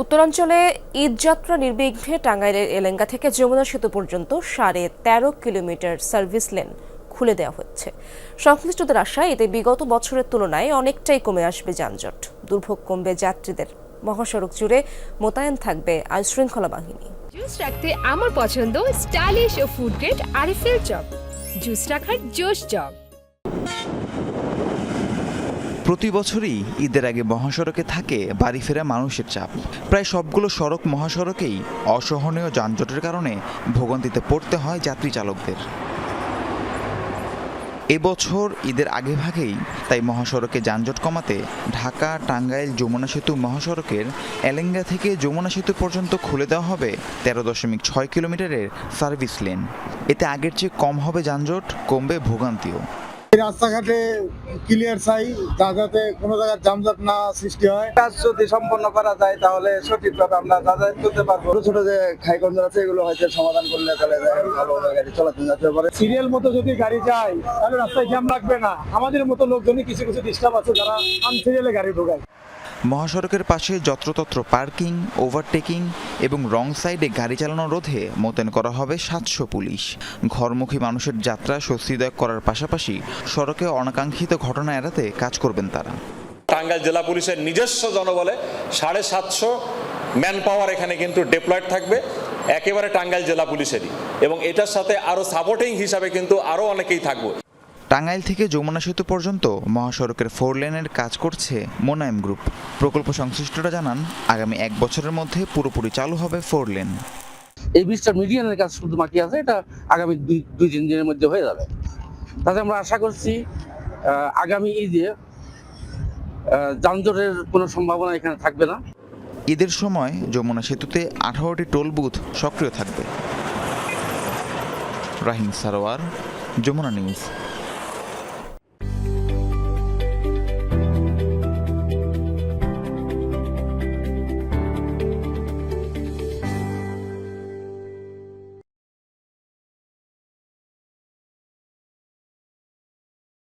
উত্তরাঞ্চলে ঈদযাত্রা নির্বিঘ্নে টাঙ্গাইলের এলেঙ্গা থেকে যমুনা সেতু পর্যন্ত সাড়ে তেরো কিলোমিটার সার্ভিস লেন খুলে দেওয়া হচ্ছে। সংশ্লিষ্টদের আশা এতে বিগত বছরের তুলনায় অনেকটাই কমে আসবে যানজট। দুর্ভোগ কমবে যাত্রীদের। মহাসড়ক জুড়ে মোতায়েন থাকবে আইন শৃঙ্খলা বাহিনী। জুস রাখতে আমার পছন্দ স্টাইলিশ ও ফুড গ্রেড আরিফেল চপ। জুস রাখার জোশ চপ। প্রতি বছরই ঈদের আগে মহাসড়কে থাকে বাড়ি ফেরা মানুষের চাপ। প্রায় সবগুলো সড়ক মহাসড়কেই অসহনীয় যানজটের কারণে ভোগান্তিতে পড়তে হয় যাত্রী চালকদের। এবছর ঈদের আগে ভাগেই তাই মহাসড়কে যানজট কমাতে ঢাকা, টাঙ্গাইল, যমুনা সেতু মহাসড়কের এলেঙ্গা থেকে যমুনা সেতু পর্যন্ত খুলে দেওয়া হবে তেরো দশমিক ছয় কিলোমিটারের সার্ভিস লেন। এতে আগের চেয়ে কম হবে যানজট, কমবে ভোগান্তিও। রাস্তাঘাটে ক্লিয়ার চাই যা যাতে কোনো জায়গায় যানজট না সৃষ্টি হয়। কাজ যদি সম্পন্ন করা যায় তাহলে সঠিকভাবে আমরা যাতায়াত করতে পারব। ছোট ছোট যে খাইকন্দ আছে এগুলো হয়তো সমাধান করলে তাহলে ভালো গাড়ি চলাচল যাতে পারে। সিরিয়াল মতো যদি গাড়ি যায় তাহলে রাস্তায় জ্যাম লাগবে না। আমাদের মতো লোকজনই কিছু কিছু ডিস্টার্ব আছে যারা আনসিরিয়ালে গাড়ি ঢোকায়। মহাসড়কের পাশে যত্রতত্র পার্কিং, ওভারটেকিং এবং রং সাইডে গাড়ি চালানো রোধে মোতায়েন করা হবে সাতশো পুলিশ। ঘরমুখী মানুষের যাত্রা স্বস্তিদায়ক করার পাশাপাশি সড়কে অনাকাঙ্ক্ষিত ঘটনা এড়াতে কাজ করবেন তারা। টাঙ্গাইল জেলা পুলিশের নিজস্ব জনবলে সাড়ে সাতশো ম্যান পাওয়ার এখানে কিন্তু ডেপ্লয়েড থাকবে, একেবারে টাঙ্গাইল জেলা পুলিশেরই। এবং এটার সাথে আরও সাপোর্টিং হিসাবে কিন্তু আরও অনেকেই থাকবে। টাঙ্গাইল থেকে যমুনা সেতু পর্যন্ত মহাসড়কের ফোর লেনের কাজ করছে মোনায়েম গ্রুপ। প্রকল্প সংশ্লিষ্টরা জানান আগামী এক বছরের মধ্যে পুরোপুরি চালু হবে ফোর লেন। এই ব্রিজটা মিডিয়ানের কাজ শুধু বাকি আছে এটা আগামী দুই দুই তিন দিনের মধ্যে হয়ে যাবে। তাতে আমরা আশা করছি আগামী ঈদে যানজটের কোনো সম্ভাবনা এখানে থাকবে না। ঈদের সময় যমুনা সেতুতে আঠারোটি টোল বুথ সক্রিয় থাকবে। রাহিম সারোয়ার যমুনা নিউজ।